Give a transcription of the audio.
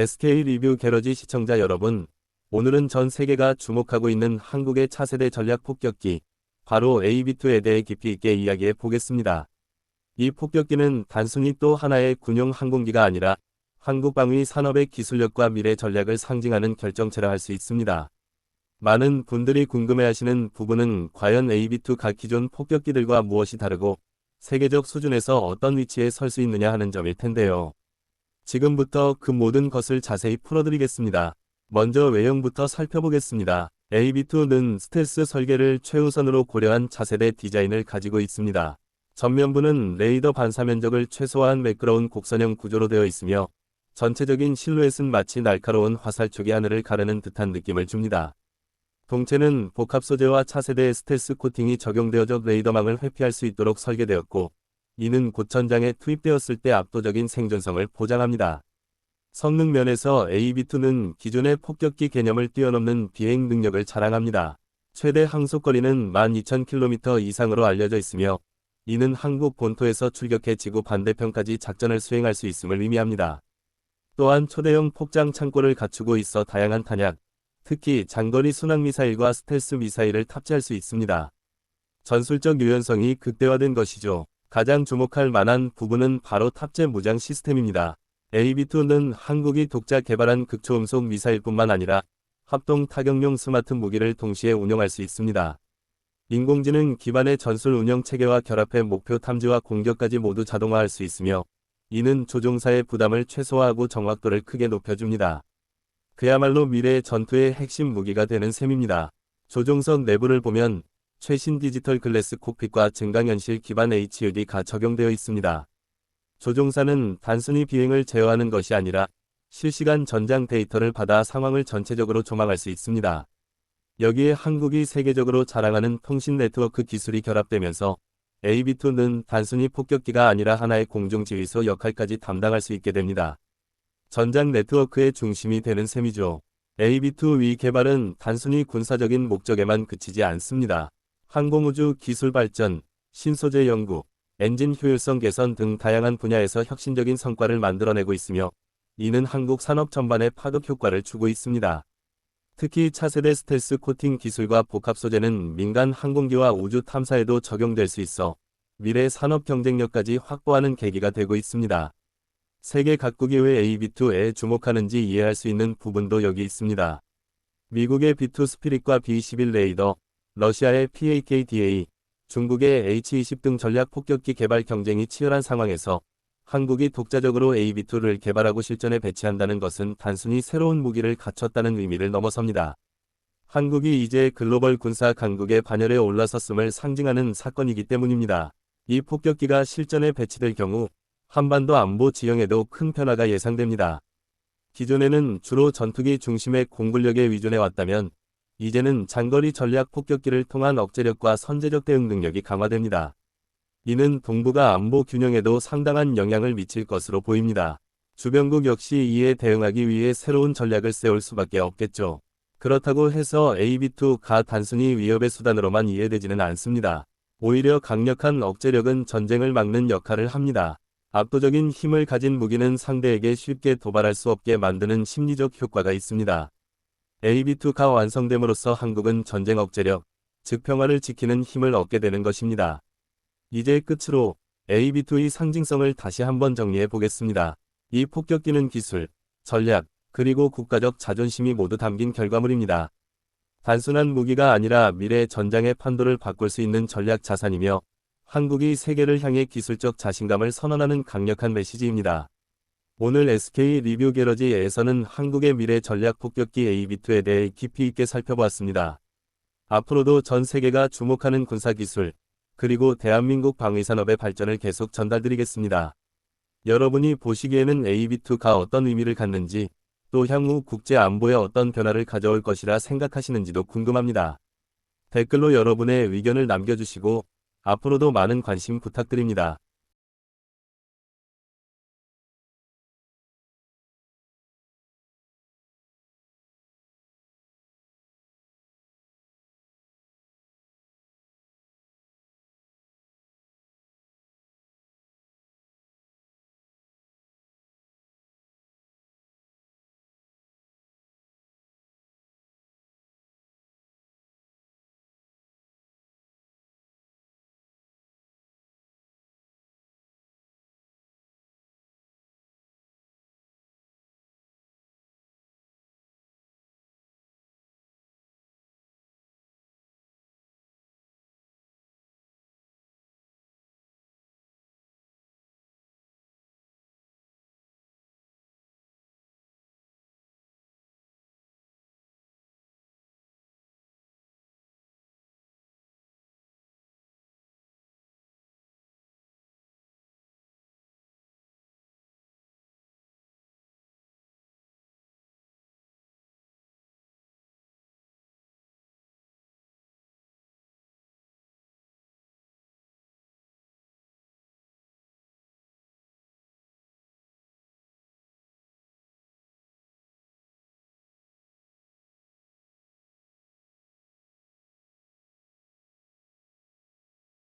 SK 리뷰 게러지 시청자 여러분, 오늘은 전 세계가 주목하고 있는 한국의 차세대 전략 폭격기, 바로 AV2에 대해 깊이 있게 이야기해 보겠습니다. 이 폭격기는 단순히 또 하나의 군용 항공기가 아니라 한국 방위 산업의 기술력과 미래 전략을 상징하는 결정체라 할 수 있습니다. 많은 분들이 궁금해하시는 부분은 과연 AV2 각 기존 폭격기들과 무엇이 다르고 세계적 수준에서 어떤 위치에 설 수 있느냐 하는 점일 텐데요. 지금부터 그 모든 것을 자세히 풀어드리겠습니다. 먼저 외형부터 살펴보겠습니다. AV2는 스텔스 설계를 최우선으로 고려한 차세대 디자인을 가지고 있습니다. 전면부는 레이더 반사 면적을 최소화한 매끄러운 곡선형 구조로 되어 있으며 전체적인 실루엣은 마치 날카로운 화살촉이 하늘을 가르는 듯한 느낌을 줍니다. 동체는 복합 소재와 차세대 스텔스 코팅이 적용되어져 레이더망을 회피할 수 있도록 설계되었고 이는 고천장에 투입되었을 때 압도적인 생존성을 보장합니다. 성능 면에서 AV2는 기존의 폭격기 개념을 뛰어넘는 비행 능력을 자랑합니다. 최대 항속거리는 12,000km 이상으로 알려져 있으며 이는 한국 본토에서 출격해 지구 반대편까지 작전을 수행할 수 있음을 의미합니다. 또한 초대형 폭장 창고를 갖추고 있어 다양한 탄약, 특히 장거리 순항미사일과 스텔스 미사일을 탑재할 수 있습니다. 전술적 유연성이 극대화된 것이죠. 가장 주목할 만한 부분은 바로 탑재 무장 시스템입니다. AV2는 한국이 독자 개발한 극초음속 미사일뿐만 아니라 합동 타격용 스마트 무기를 동시에 운용할 수 있습니다. 인공지능 기반의 전술 운영 체계와 결합해 목표 탐지와 공격까지 모두 자동화할 수 있으며 이는 조종사의 부담을 최소화하고 정확도를 크게 높여줍니다. 그야말로 미래의 전투의 핵심 무기가 되는 셈입니다. 조종석 내부를 보면 최신 디지털 글래스 콕핏과 증강현실 기반 HUD가 적용되어 있습니다. 조종사는 단순히 비행을 제어하는 것이 아니라 실시간 전장 데이터를 받아 상황을 전체적으로 조망할 수 있습니다. 여기에 한국이 세계적으로 자랑하는 통신 네트워크 기술이 결합되면서 AV2는 단순히 폭격기가 아니라 하나의 공중지휘소 역할까지 담당할 수 있게 됩니다. 전장 네트워크의 중심이 되는 셈이죠. AV2 위 개발은 단순히 군사적인 목적에만 그치지 않습니다. 항공우주 기술 발전, 신소재 연구, 엔진 효율성 개선 등 다양한 분야에서 혁신적인 성과를 만들어내고 있으며 이는 한국 산업 전반에 파급 효과를 주고 있습니다. 특히 차세대 스텔스 코팅 기술과 복합 소재는 민간 항공기와 우주 탐사에도 적용될 수 있어 미래 산업 경쟁력까지 확보하는 계기가 되고 있습니다. 세계 각국이 왜 AV2에 주목하는지 이해할 수 있는 부분도 여기 있습니다. 미국의 B2 스피릿과 B11 레이더, 러시아의 PAKDA, 중국의 H-20 등 전략 폭격기 개발 경쟁이 치열한 상황에서 한국이 독자적으로 AV2를 개발하고 실전에 배치한다는 것은 단순히 새로운 무기를 갖췄다는 의미를 넘어섭니다. 한국이 이제 글로벌 군사 강국의 반열에 올라섰음을 상징하는 사건이기 때문입니다. 이 폭격기가 실전에 배치될 경우 한반도 안보 지형에도 큰 변화가 예상됩니다. 기존에는 주로 전투기 중심의 공군력에 의존해 왔다면 이제는 장거리 전략 폭격기를 통한 억제력과 선제적 대응 능력이 강화됩니다. 이는 동북아 안보 균형에도 상당한 영향을 미칠 것으로 보입니다. 주변국 역시 이에 대응하기 위해 새로운 전략을 세울 수밖에 없겠죠. 그렇다고 해서 AV2가 단순히 위협의 수단으로만 이해되지는 않습니다. 오히려 강력한 억제력은 전쟁을 막는 역할을 합니다. 압도적인 힘을 가진 무기는 상대에게 쉽게 도발할 수 없게 만드는 심리적 효과가 있습니다. AB2가 완성됨으로써 한국은 전쟁 억제력, 즉 평화를 지키는 힘을 얻게 되는 것입니다. 이제 끝으로 AB2의 상징성을 다시 한번 정리해 보겠습니다. 이 폭격기는 기술, 전략, 그리고 국가적 자존심이 모두 담긴 결과물입니다. 단순한 무기가 아니라 미래 전장의 판도를 바꿀 수 있는 전략 자산이며 한국이 세계를 향해 기술적 자신감을 선언하는 강력한 메시지입니다. 오늘 SK 리뷰 게러지에서는 한국의 미래 전략 폭격기 AV2에 대해 깊이 있게 살펴보았습니다. 앞으로도 전 세계가 주목하는 군사기술, 그리고 대한민국 방위산업의 발전을 계속 전달드리겠습니다. 여러분이 보시기에는 AV2가 어떤 의미를 갖는지, 또 향후 국제 안보에 어떤 변화를 가져올 것이라 생각하시는지도 궁금합니다. 댓글로 여러분의 의견을 남겨주시고 앞으로도 많은 관심 부탁드립니다.